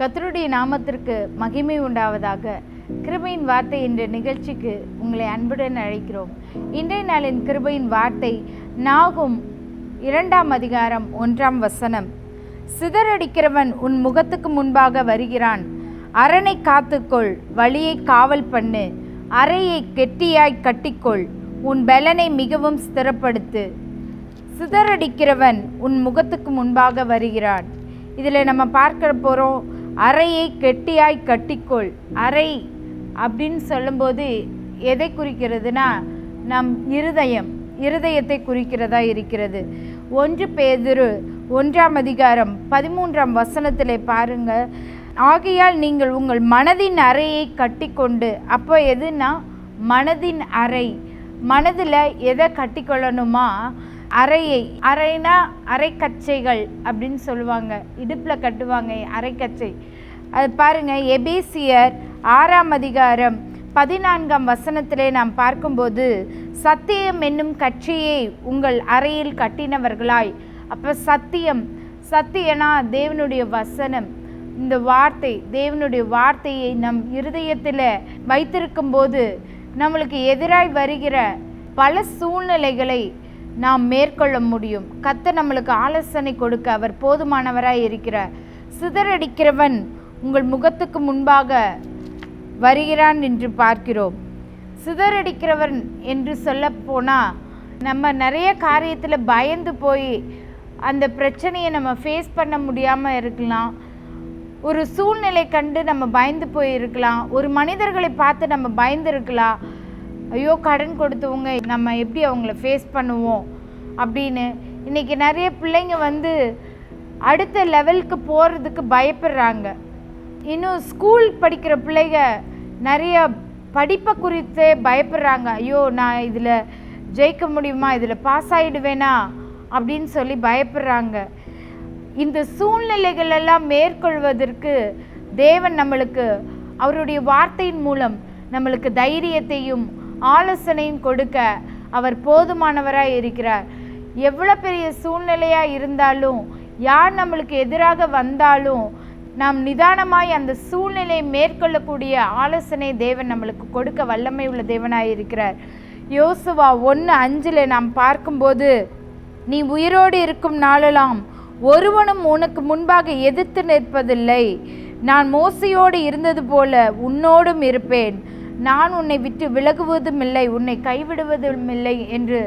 கத்தருடைய நாமத்திற்கு மகிமை உண்டாவதாக. கிருபையின் வார்த்தை என்ற நிகழ்ச்சிக்கு உங்களை அன்புடன் அழைக்கிறோம். இன்றைய நாளின் கிருபையின் வார்த்தை நாகும் இரண்டாம் அதிகாரம் ஒன்றாம் வசனம். சிதறடிக்கிறவன் உன் முகத்துக்கு முன்பாக வருகிறான். அரணை காத்துக்கொள் வழியை காவல் பண்ணு. அறையை கெட்டியாய் கட்டிக்கொள் உன் பலனை மிகவும் ஸ்திரப்படுத்து. சிதறடிக்கிறவன் உன் முகத்துக்கு முன்பாக வருகிறான். இதில் நம்ம பார்க்க போகிறோம் அறையை கெட்டியாய் கட்டிக்கொள். அறை அப்படின்னு சொல்லும்போது எதை குறிக்கிறதுனா நம் இருதயம் இருதயத்தை குறிக்கிறதா இருக்கிறது. ஒன்று பேதுரு ஒன்றாம் அதிகாரம் பதிமூன்றாம் வசனத்தில் பாருங்க. ஆகையால் நீங்கள் உங்கள் மனதின் அறையை கட்டிக்கொண்டு அப்போ எதுனா மனதின் அறை. மனதில் எதை கட்டிக்கொள்ளணுமா? அறையை அறைனா அரைக்கச்சைகள் அப்படின்னு சொல்லுவாங்க. இடுப்பில் கட்டுவாங்க அரைக்கச்சை. அது பாருங்கள் எபேசியர் ஆறாம் அதிகாரம் பதினான்காம் வசனத்திலே நாம் பார்க்கும்போது சத்தியம் என்னும் கட்சியை உங்கள் அறையில் கட்டினவர்களாய். அப்போ சத்தியம் சத்தியனா தேவனுடைய வசனம். இந்த வார்த்தை தேவனுடைய வார்த்தையை நம் இருதயத்தில் வைத்திருக்கும் போது நம்மளுக்கு எதிராய் வருகிற பல சூழ்நிலைகளை நாம் மேற்கொள்ள முடியும். கத்த நம்மளுக்கு ஆலோசனை கொடுக்க அவர் போதுமானவராய் இருக்கிறார். சிதறடிக்கிறவன் உங்கள் முகத்துக்கு முன்பாக வருகிறான் என்று பார்க்கிறோம். சிதறடிக்கிறவன் என்று சொல்ல போனால் நம்ம நிறைய காரியத்தில் பயந்து போய் அந்த பிரச்சனையை நம்ம ஃபேஸ் பண்ண முடியாமல் இருக்கலாம். ஒரு சூழ்நிலை கண்டு நம்ம பயந்து போயிருக்கலாம். ஒரு மனிதர்களை பார்த்து நம்ம பயந்து இருக்கலாம். ஐயோ கடன் கொடுத்தவங்க நம்ம எப்படி அவங்கள ஃபேஸ் பண்ணுவோம் அப்படின்னு. இன்றைக்கி நிறைய பிள்ளைங்க வந்து அடுத்த லெவலுக்கு போகிறதுக்கு பயப்படுறாங்க. இன்னும் ஸ்கூல் படிக்கிற பிள்ளைங்க நிறைய படிப்பை குறித்தே பயப்படுறாங்க. ஐயோ நான் இதில் ஜெயிக்க முடியுமா? இதில் பாஸ் ஆகிடுவேனா அப்படின்னு சொல்லி பயப்படுறாங்க. இந்த சூழ்நிலைகளெல்லாம் மேற்கொள்வதற்கு தேவன் நம்மளுக்கு அவருடைய வார்த்தையின் மூலம் நம்மளுக்கு தைரியத்தையும் ஆலோசனையும் கொடுக்க அவர் போதுமானவராக இருக்கிறார். எவ்வளோ பெரிய சூழ்நிலையாக இருந்தாலும் யார் நம்மளுக்கு எதிராக வந்தாலும் நாம் நிதானமாய் அந்த சூழ்நிலையை மேற்கொள்ளக்கூடிய ஆலோசனை தேவன் நம்மளுக்கு கொடுக்க வல்லமை உள்ள தேவனாக இருக்கிறார். யோசுவா ஒன்று அஞ்சில் நாம் பார்க்கும்போது நீ உயிரோடு இருக்கும் நாளெல்லாம் ஒருவனும் உனக்கு முன்பாக எதிர்த்து நிற்பதில்லை. நான் மோசையோடு இருந்தது போல உன்னோடும் இருப்பேன். நான் உன்னை விட்டு விலகுவதும் இல்லை உன்னை கைவிடுவதுமில்லை என்று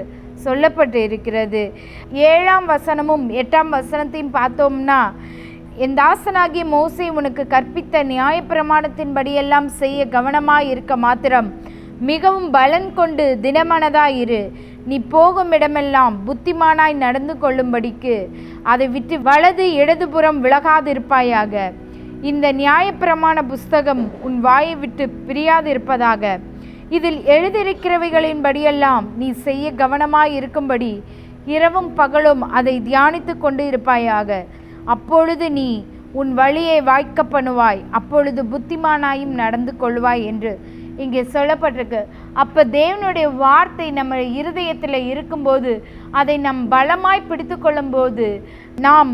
சொல்லப்பட்டு இருக்கிறது ஏழாம் வசனமும் எட்டாம் வசனத்தையும் பார்த்தோம்னா என் தாசனாகிய மோசை உனக்கு கற்பித்த நியாயப்பிரமாணத்தின்படியெல்லாம் செய்ய கவனமாய் இருக்க மாத்திரம் மிகவும் பலன் கொண்டு திடமனதாயிரு நீ போகும் இடமெல்லாம் புத்திமானாய் நடந்து கொள்ளும்படிக்கு அதை விட்டு வலது இடதுபுறம் விலகாதிருப்பாயாக. இந்த நியாயப்பிரமாண புஸ்தகம் உன் வாயை விட்டு பிரியாதிருப்பதாக. இதில் எழுதியிருக்கிறவைகளின்படியெல்லாம் நீ செய்ய கவனமாய் இருக்கும்படி இரவும் பகலும் அதை தியானித்து கொண்டு இருப்பாயாக அப்பொழுது நீ உன் வழியை வாய்க்க பண்ணுவாய் அப்பொழுது புத்திமானாயும் நடந்து கொள்வாய் என்று இங்கே சொல்லப்பட்டிருக்கு. அப்போ தேவனுடைய வார்த்தை நம்ம இருதயத்தில் இருக்கும்போது அதை நம் பலமாய் பிடித்து கொள்ளும்போது நாம்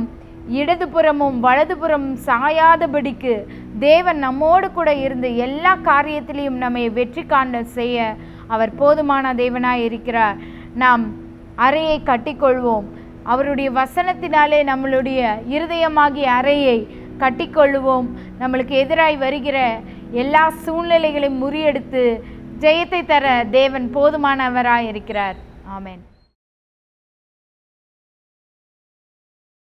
இடதுபுறமும் வலதுபுறமும் சாயாதபடிக்கு தேவன் நம்மோடு கூட இருந்து எல்லா காரியத்திலையும் நம்மை வெற்றி காண செய்ய அவர் போதுமான தேவனாய் இருக்கிறார். நாம் அறையை கட்டிக்கொள்வோம். அவருடைய வசனத்தினாலே நம்மளுடைய இருதயமாகிய அறையை கட்டிக்கொள்ளுவோம் நம்மளுக்கு எதிராய் வருகிற எல்லா சூழ்நிலைகளையும் முறியெடுத்து ஜெயத்தை தர தேவன் போதுமானவராய் இருக்கிறார். ஆமேன்.